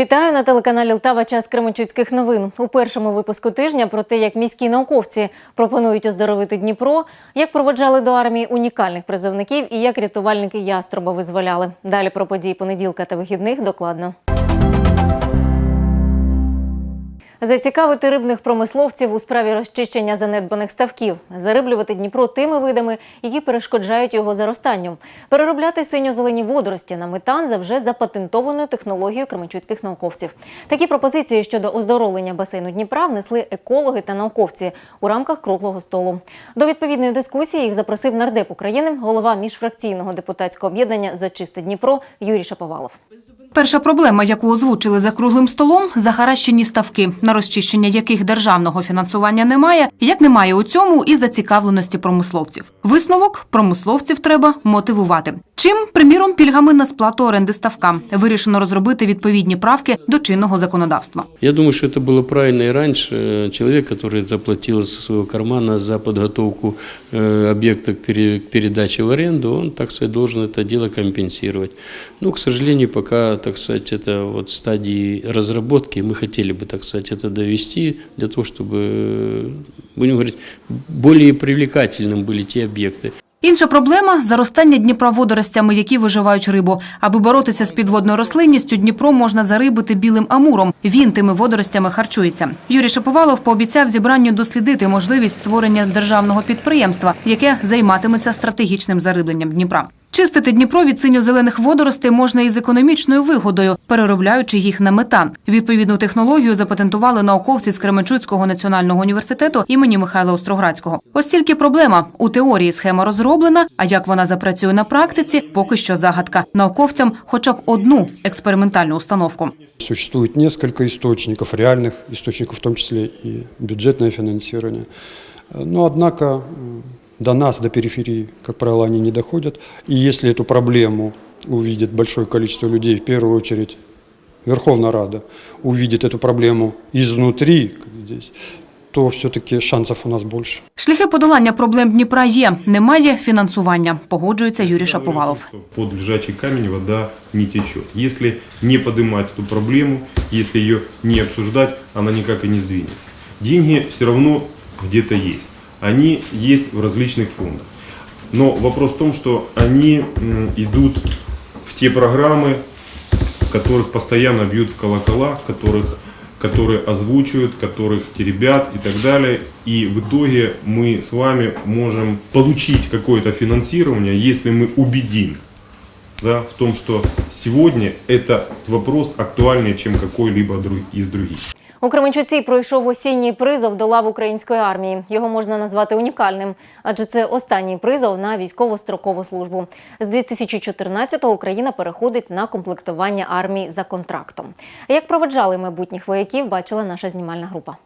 Вітаю на телеканалі Лтава. Час Кременчуцьких новин. У першому випуску тижня про те, як міські науковці пропонують оздоровити Дніпро, як проводжали до армії унікальних призовників і як рятувальники яструба визволяли. Далі про події понеділка та вихідних докладно. Зацікавити рибних промисловців у справі розчищення занедбаних ставків, зариблювати Дніпро тими видами, які перешкоджають його заростанню, переробляти синьо-зелені водорості на метан за вже запатентованою технологією кременчуцьких науковців. Такі пропозиції щодо оздоровлення басейну Дніпра внесли екологи та науковці у рамках круглого столу. До відповідної дискусії їх запросив нардеп України, голова міжфракційного депутатського об'єднання за чисте Дніпро Юрій Шаповалов. Перша проблема, яку озвучили за круглим столом – захаращені ставки, на розчищення яких державного фінансування немає, як немає у цьому і зацікавленості промисловців. Висновок – промисловців треба мотивувати. Чим, приміром, пільгами на сплату оренди ставка вирішено розробити відповідні правки до чинного законодавства. Я думаю, что это было правильно и раньше. Человек, который заплатил со своего кармана за подготовку э, объекта к пере- к передаче в аренду, он, так сказать, должен это дело компенсировать. Но, к сожалению, пока, так сказать, это вот в стадии разработки, мы хотели бы, так сказать, это довести для того, чтобы, э, будем говорить, более привлекательным были те объекты. Інша проблема – заростання Дніпра водоростями, які виживають рибу. Аби боротися з підводною рослинністю, Дніпро можна зарибити білим амуром. Він тими водоростями харчується. Юрій Шаповалов пообіцяв зібранню дослідити можливість створення державного підприємства, яке займатиметься стратегічним зарибленням Дніпра. Чистити Дніпро від синьо-зелених водоростей можна із економічною вигодою, переробляючи їх на метан. Відповідну технологію запатентували науковці з Кременчуцького національного університету імені Михайла Остроградського. Ось тільки проблема у теорії схема розроблена. А як вона запрацює на практиці, поки що загадка. Науковцям хоча б одну експериментальну установку. Существует несколько источников, реальных источников, в том числе и бюджетное финансирование. Э, м, до нас, до периферии, как правило, они не доходят. И если эту проблему увидит большое количество людей, в первую очередь Верховная Рада, увидит эту проблему изнутри, как здесь, то все-таки шансов у нас больше. Шляхи подолання проблем Дніпра є. Немає фінансування. Погоджується Юрій Шаповалов. что Под лежачий камень вода не течет. Если не поднимать эту проблему, если ее не обсуждать, она никак и не сдвинется. Деньги все равно где-то есть. Они есть в различных фондах. Но вопрос в том, что они идут в те программы, которых постоянно бьют в колокола, которых, которые озвучивают, которых теребят и так далее. И в итоге мы с вами можем получить какое-то финансирование, если мы убедим да, в том, что сегодня это вопрос актуальнее, чем какой-либо из других. У Кременчуці пройшов осінній призов до лав української армії. Його можна назвати унікальним, адже це останній призов на військово-строкову службу. З 2014-го Україна переходить на комплектування армії за контрактом. Як проведжали майбутніх вояків, бачила наша знімальна група.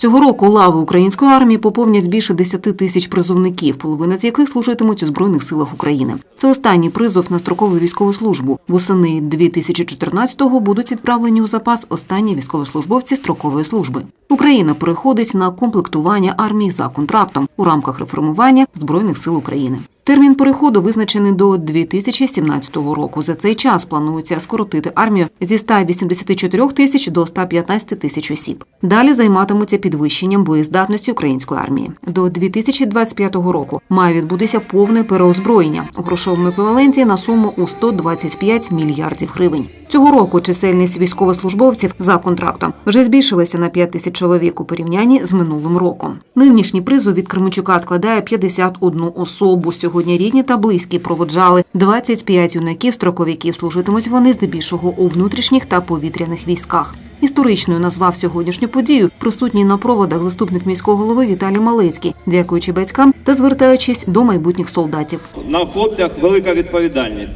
Цього року лави української армії поповнять більше 10 тисяч призовників, половина з яких служитимуть у збройних силах України. Це останній призов на строкову військову службу. Восени 2014-го будуть відправлені у запас останні військовослужбовці строкової служби. Україна переходить на комплектування армії за контрактом у рамках реформування збройних сил України. Термін переходу визначений до 2017 року. За цей час планується скоротити армію зі 184 тисяч до 115 тисяч осіб. Далі займатимуться підвищенням боєздатності української армії. До 2025 року має відбутися повне переозброєння у грошовому еквіваленті на суму у 125 мільярдів гривень. Цього року чисельність військовослужбовців за контрактом вже збільшилася на 5 тисяч чоловік у порівнянні з минулим роком. Нинішній призов від Кременчука складає 51 особу. Сьогодні рідні та близькі проводжали 25 юнаків строковиків. Служитимуть вони здебільшого у внутрішніх та повітряних військах. Історичною назвав сьогоднішню подію присутній на проводах заступник міського голови Віталій Малецький, дякуючи батькам та звертаючись до майбутніх солдатів. на хлопцях велика відповідальність.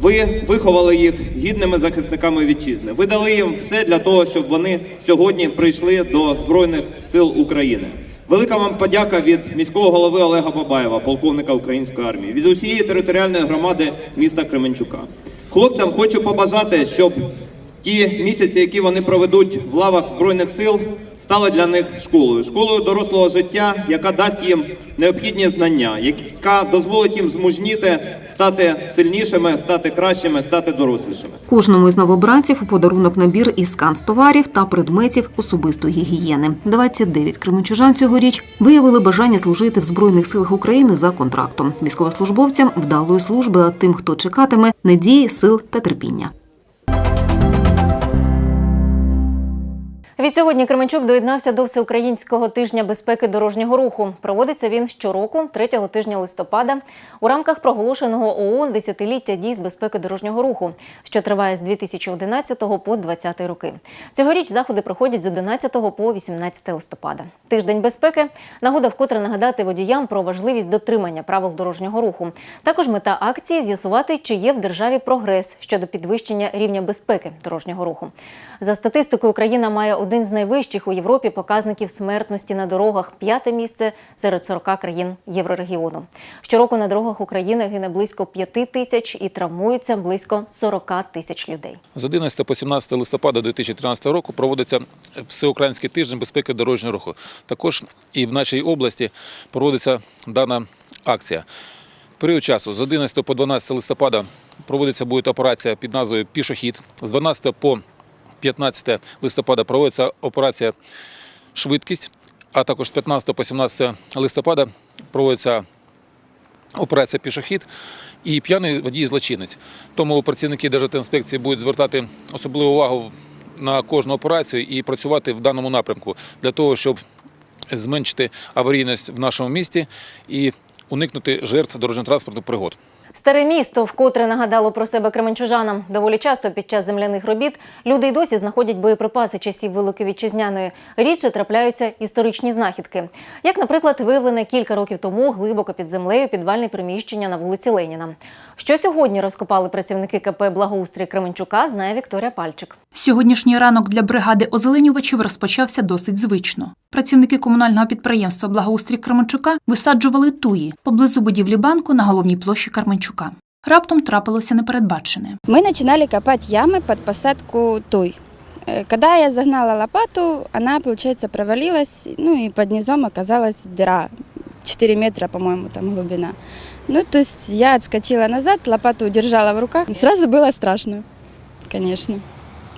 Ви виховали їх гідними захисниками вітчизни. Ви дали їм все для того, щоб вони сьогодні прийшли до Збройних сил України. Велика вам подяка від міського голови Олега Бабаєва, полковника української армії, від усієї територіальної громади міста Кременчука. Хлопцям хочу побажати, щоб ті місяці, які вони проведуть в лавах Збройних сил, стали для них школою, школою дорослого життя, яка дасть їм необхідні знання, яка дозволить їм змужніти, стати сильнішими, стати кращими, стати дорослішими. Кожному із новобранців у подарунок набір із канцтоварів та предметів особистої гігієни. 29 кременчужан цьогоріч виявили бажання служити в Збройних силах України за контрактом. Військовослужбовцям вдалої служби, а тим, хто чекатиме, надії, сил та терпіння. Відсьогодні Кременчук доєднався до Всеукраїнського тижня безпеки дорожнього руху. Проводиться він щороку, третього тижня листопада, у рамках проголошеного ООН десятиліття дій з безпеки дорожнього руху, що триває з 2011 по 2020 роки. Цьогоріч заходи проходять з 11 по 18 листопада. Тиждень безпеки нагода вкотре нагадати водіям про важливість дотримання правил дорожнього руху. Також мета акції з'ясувати, чи є в державі прогрес щодо підвищення рівня безпеки дорожнього руху. За статистикою, Україна має один з найвищих у Європі показників смертності на дорогах, п'яте місце серед 40 країн Єврорегіону. Щороку на дорогах України гине близько 5 тисяч і травмується близько 40 тисяч людей. З 11 по 17 листопада 2013 року проводиться Всеукраїнський тиждень безпеки дорожнього руху. Також і в нашій області проводиться дана акція. В період часу з 11 по 12 листопада проводиться буде операція під назвою Пішохід. З 12 по 15 листопада проводиться операція Швидкість, а також з 15 по 17 листопада проводиться операція пішохід і п'яний водій злочинець. Тому працівники Державтоінспекції будуть звертати особливу увагу на кожну операцію і працювати в даному напрямку для того, щоб зменшити аварійність в нашому місті і уникнути жертв дорожньо-транспортних пригод. Старе місто вкотре нагадало про себе кременчужанам. Доволі часто під час земляних робіт люди й досі знаходять боєприпаси часів Великої Вітчизняної. Рідше трапляються історичні знахідки. Як, наприклад, виявлене кілька років тому глибоко під землею підвальне приміщення на вулиці Леніна. Що сьогодні розкопали працівники КП Благоустрій Кременчука, знає Вікторія Пальчик. Сьогоднішній ранок для бригади озеленювачів розпочався досить звично. Працівники комунального підприємства Благоустрій Кременчука висаджували туї поблизу будівлі банку на головній площі Карменчука. Раптом трапилося непередбачене. Мы начинали копать ямы под посадку туй. Э, Когда я загнала лопату, она, получается, провалилась, ну и под низом оказалась дыра. 4 метра, по-моему, там глубина. Ну, то есть я отскочила назад, лопату удержала в руках. И сразу было страшно, конечно.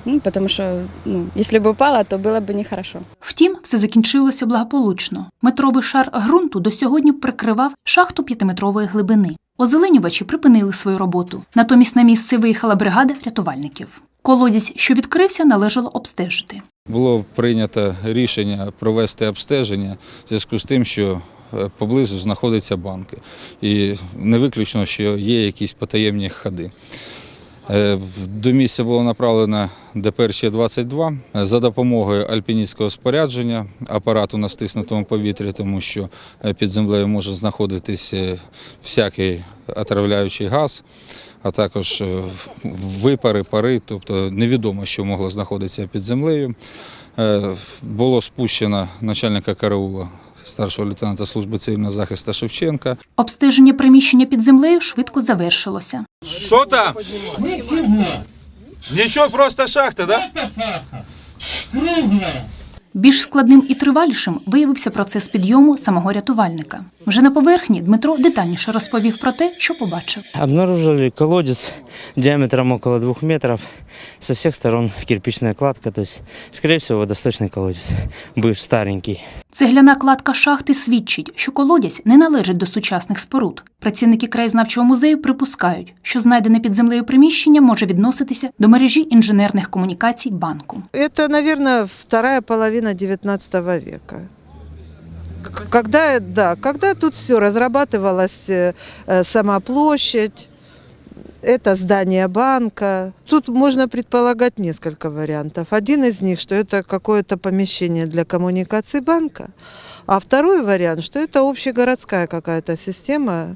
Ну, потому что, ну, если бы упала, то было бы нехорошо. Втім, все закінчилося благополучно. Метровий шар ґрунту до сьогодні прикривав шахту п'ятиметрової глибини. Озеленювачі припинили свою роботу. Натомість на місце виїхала бригада рятувальників. Колодязь, що відкрився, належало обстежити. Було прийнято рішення провести обстеження в зв'язку з тим, що е, поблизу знаходяться банки. І не виключно, що є якісь потаємні ходи. Е, До місця було направлено ДПРЧ-22 за допомогою альпіністського спорядження, апарату на стиснутому повітрі, тому що е, під землею може знаходитись е, всякий отравляючий газ, а також е, випари, пари, тобто невідомо, що могло знаходитися під землею. Е, Було спущено начальника караула старшого лейтенанта служби цивільного захисту Шевченка. Обстеження приміщення під землею швидко завершилося. Що там? Нічого, просто шахта, да? Більш складним і тривалішим виявився процес підйому самого рятувальника. Вже на поверхні Дмитро детальніше розповів про те, що побачив. Обнаружили колодец диаметром около двух метров. Со всех сторон кирпичная кладка, то есть, скорее всего, водосточный колодец, бывший старенький. Цегляна кладка шахти свідчить, що колодязь не належить до сучасних споруд. Працівники краєзнавчого музею припускають, що знайдене під землею приміщення може відноситися до мережі інженерних комунікацій банку. Это, наверное, вторая половина XIX века. К- Когда, да, когда тут все разрабатывалась э, э, сама площадь, это здание банка. Тут можно предполагать несколько вариантов. Один из них, что это какое-то помещение для коммуникаций банка, а второй вариант, что это общегородская какая-то система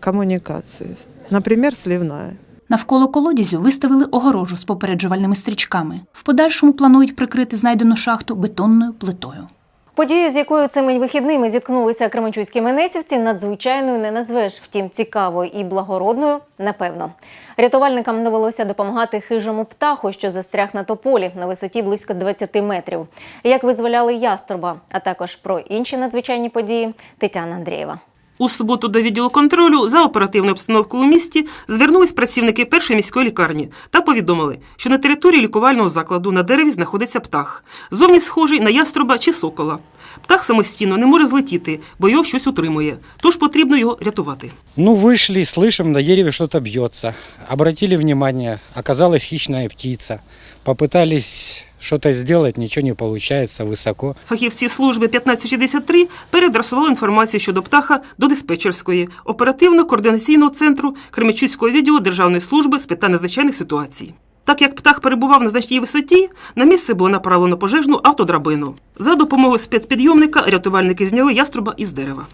коммуникации, например, сливная. Навколо колодязю виставили огорожу з попереджувальними стрічками. В подальшому планують прикрити знайдену шахту бетонною плитою. Подію, з якою цими вихідними зіткнулися кременчуцькі менесівці, надзвичайною не назвеш. Втім, цікавою і благородною напевно. Рятувальникам довелося допомагати хижому птаху, що застряг на тополі на висоті близько 20 метрів. Як визволяли яструба, а також про інші надзвичайні події Тетяна Андрієва. У суботу до відділу контролю за оперативною обстановкою у місті звернулись працівники першої міської лікарні та повідомили, що на території лікувального закладу на дереві знаходиться птах, зовні схожий на яструба чи сокола. Птах самостійно не може злетіти, бо його щось утримує, тож потрібно його рятувати. Ну, вышли, слышим, на дереве что-то бьется. Обратили внимание, оказалась хищная птица. Попытались что-то сделать, ничего не получается, высоко. Фахівці служби 1563 передрасували інформацію щодо птаха до диспетчерської оперативно-координаційного центру Кременчуцького відділу Державної служби з питань надзвичайних ситуацій. Так як птах перебував на значній висоті, на місце було направлено пожежну автодрабину. За допомогою спецпідйомника рятувальники зняли яструба із дерева.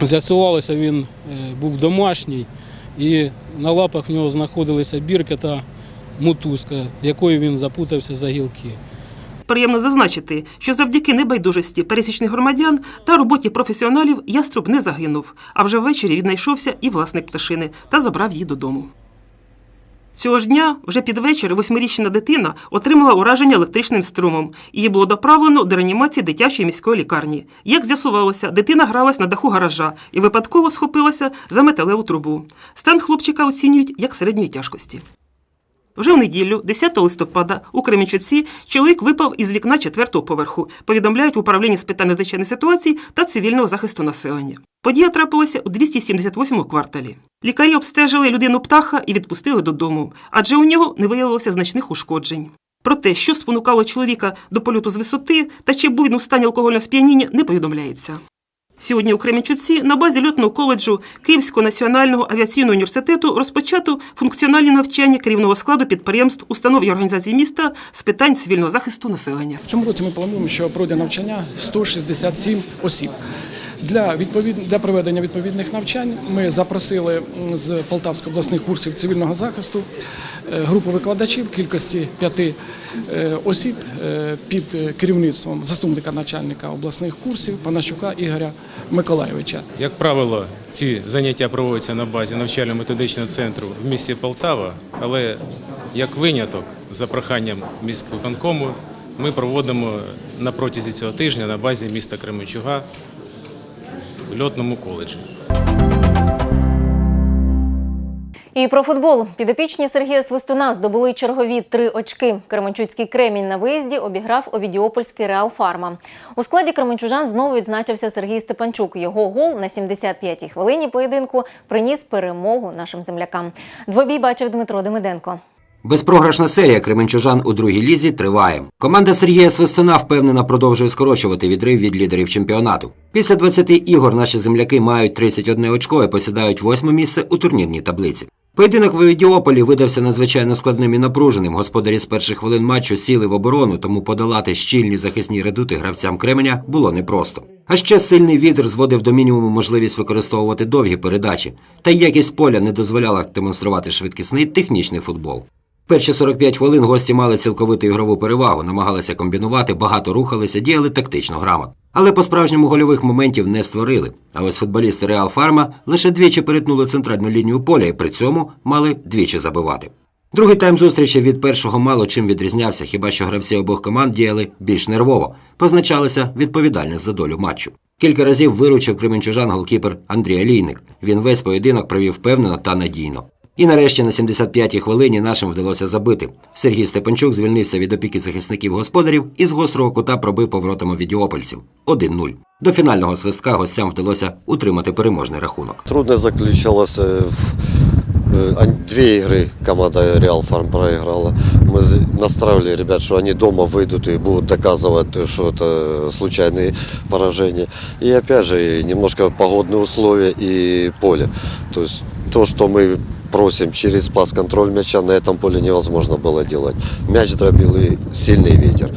З'ясувалося, він е, був домашній, і на лапах в нього знаходилися бірка та мотузка, якою він запутався за гілки. Приємно зазначити, що завдяки небайдужості пересічних громадян та роботі професіоналів яструб не загинув, а вже ввечері віднайшовся і власник пташини та забрав її додому. Цього ж дня, вже під вечір, восьмирічна дитина отримала ураження електричним струмом. Її було доправлено до реанімації дитячої міської лікарні. Як з'ясувалося, дитина гралась на даху гаража і випадково схопилася за металеву трубу. Стан хлопчика оцінюють як середньої тяжкості. Вже у неділю, 10 листопада, у Кремінчуці чоловік випав із вікна четвертого поверху, повідомляють в управлінні з питань надзвичайних ситуацій та цивільного захисту населення. Подія трапилася у 278-му кварталі. Лікарі обстежили людину птаха і відпустили додому, адже у нього не виявилося значних ушкоджень. Про те, що спонукало чоловіка до польоту з висоти та чи був він у стані алкогольного сп'яніння, не повідомляється. Сьогодні у Кременчуці на базі льотного коледжу Київського національного авіаційного університету розпочато функціональні навчання керівного складу підприємств, установ і організацій міста з питань цивільного захисту населення. В цьому році ми плануємо, що пройде навчання 167 осіб. Для, відповід... Для проведення відповідних навчань ми запросили з Полтавської обласних курсів цивільного захисту е, групу викладачів кількості п'яти е, осіб е, під керівництвом заступника начальника обласних курсів Панащука Ігоря Миколайовича. Як правило, ці заняття проводяться на базі навчально-методичного центру в місті Полтава, але як виняток за проханням міськвиконкому ми проводимо на протязі цього тижня на базі міста Кременчуга льотному коледжі. І про футбол підопічні Сергія Свистуна здобули чергові три очки. Кременчуцький кремінь на виїзді обіграв Овідіопольський Реал Фарма. У складі кременчужан знову відзначився Сергій Степанчук. Його гол на 75-й хвилині поєдинку приніс перемогу нашим землякам. Двобій бачив Дмитро Демиденко. Безпрограшна серія кременчужан у другій лізі триває. Команда Сергія Свистуна впевнено продовжує скорочувати відрив від лідерів чемпіонату. Після 20 ігор наші земляки мають 31 очко і посідають восьме місце у турнірній таблиці. Поєдинок в Овідіополі видався надзвичайно складним і напруженим. Господарі з перших хвилин матчу сіли в оборону, тому подолати щільні захисні редути гравцям Кременя було непросто. А ще сильний вітер зводив до мінімуму можливість використовувати довгі передачі, та якість поля не дозволяла демонструвати швидкісний технічний футбол. Перші 45 хвилин гості мали цілковиту ігрову перевагу, намагалися комбінувати, багато рухалися, діяли тактично грамотно. Але по-справжньому гольових моментів не створили. А ось футболісти Реал Фарма лише двічі перетнули центральну лінію поля і при цьому мали двічі забивати. Другий тайм зустрічі від першого мало чим відрізнявся, хіба що гравці обох команд діяли більш нервово, позначалася відповідальність за долю матчу. Кілька разів виручив кременчужан голкіпер Андрій Алійник. Він весь поєдинок провів впевнено та надійно. І нарешті на 75-й хвилині нашим вдалося забити. Сергій Степанчук звільнився від опіки захисників господарів і з гострого кута пробив поворотом відіопольців 1-0. До фінального свистка гостям вдалося утримати переможний рахунок. Трудность заключалась э, в э, две игры команда Реал Фарм проиграла. Мы з- настраивали ребят, что они дома выйдут и будут доказывать, что это случайные поражения. И опять же, немножко погодные условия и поле. То есть то, что мы просим через пас-контроль мяча, на этом поле невозможно было делать. Мяч дробил и сильный ветер.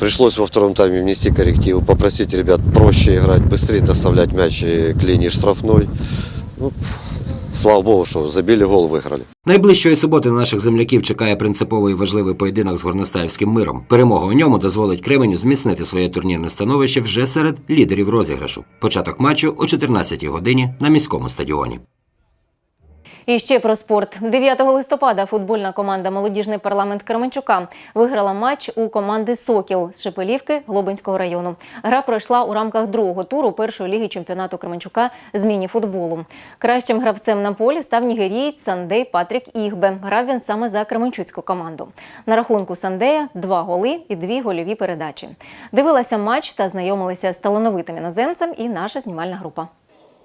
Пришлось во втором тайме внести коррективы, попросить ребят проще играть, быстрее доставлять мяч э, к линии штрафной. Ну, слава богу, что забили гол, выиграли. Найближчої суботи на наших земляків чекає принциповий і важливий поєдинок з Горностаївським миром. Перемога у ньому дозволить Кременю зміцнити своє турнірне становище вже серед лідерів розіграшу. Початок матчу о 14-й годині на міському стадіоні. І ще про спорт. 9 листопада футбольна команда Молодіжний парламент Кременчука виграла матч у команди Сокіл з Шепелівки Глобинського району. Гра пройшла у рамках другого туру першої ліги чемпіонату Кременчука з міні-футболу. Кращим гравцем на полі став нігерієць Сандей Патрік Ігбе. Грав він саме за кременчуцьку команду. На рахунку Сандея два голи і дві гольові передачі. Дивилася матч та знайомилися з талановитим іноземцем і наша знімальна група.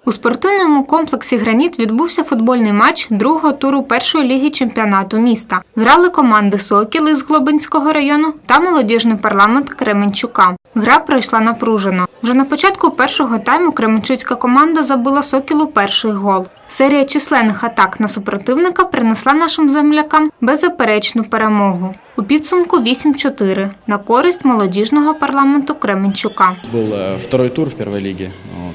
У спортивному комплексі Граніт відбувся футбольний матч другого туру першої ліги чемпіонату міста. Грали команди Сокіл із Глобинського району та молодіжний парламент Кременчука. Гра пройшла напружено. Вже на початку першого тайму Кременчуцька команда забила Сокілу перший гол. Серія численних атак на супротивника принесла нашим землякам беззаперечну перемогу. У підсумку 8-4 на користь молодіжного парламенту Кременчука. Был э, второй тур в первой лиге.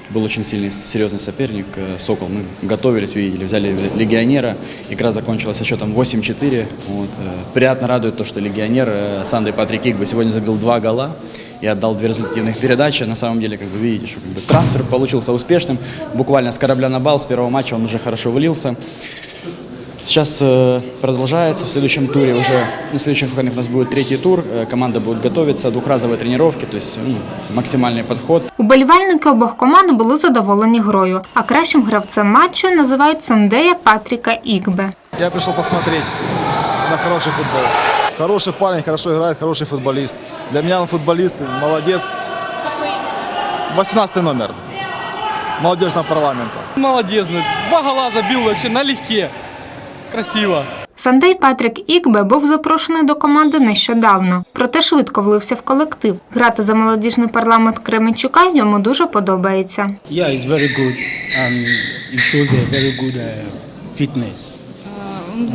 Был очень сильный, серьезный соперник э, Сокол. Мы готовились, видели, взяли легионера. Игра закончилась со счетом 8-4. Вот. э, Приятно радует то, что легионер э, Сандей Патрик Игбе сегодня забил два гола и отдал две результативных передачи. На самом деле, как вы видите, что как бы, трансфер получился успешным. Буквально с корабля на бал с первого матча он уже хорошо вылился. Сейчас э, продолжается. В следующем туре уже, на следующих выходных у нас будет третий тур. Э, команда будет готовиться, двухразовые тренировки, то есть ну, максимальный подход. Уболівальники обох команд були задоволені грою, а кращим гравцем матчу називають Сандея Патріка Ігбе. Я пришел посмотреть на хороший футбол. Хороший парень, хорошо играет, хороший футболист. Для меня он футболист, молодец. 18 номер молодежного парламента. Молодец, блин. Два гола забил вообще налегке. Красиво. Сандей Патрік Ікбе був запрошений до команди нещодавно, проте швидко влився в колектив. Грати за молодіжний парламент Кременчука йому дуже подобається. Yeah, it's very good. Um, it shows a very good uh, fitness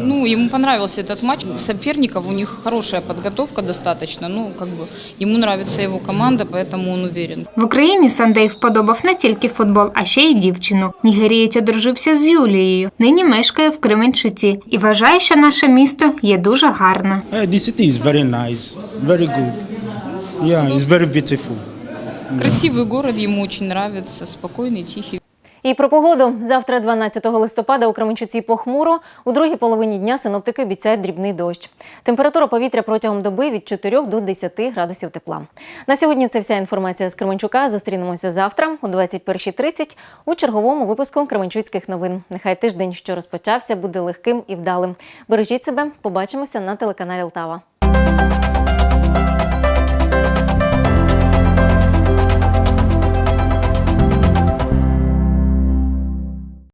Ну, ему понравился этот матч. Соперников у них хорошая подготовка достаточно. Ну, как бы ему нравится его команда, поэтому он уверен. В Україні Сандей вподобав не тільки футбол, а ще й дівчину. Нігерієць одружився з Юлією. Нині мешкає в Кременчуці і вважає, що наше місто є дуже гарне. Uh, the city is very nice, very good. Yeah, it's very beautiful. Красивый город, ему очень нравится, спокойный, тихий. І про погоду. Завтра, 12 листопада, у Кременчуці похмуро. У другій половині дня синоптики обіцяють дрібний дощ. Температура повітря протягом доби від 4 до 10 градусів тепла. На сьогодні це вся інформація з Кременчука. Зустрінемося завтра о 21.30 у черговому випуску Кременчуцьких новин. Нехай тиждень, що розпочався, буде легким і вдалим. Бережіть себе, побачимося на телеканалі Лтава.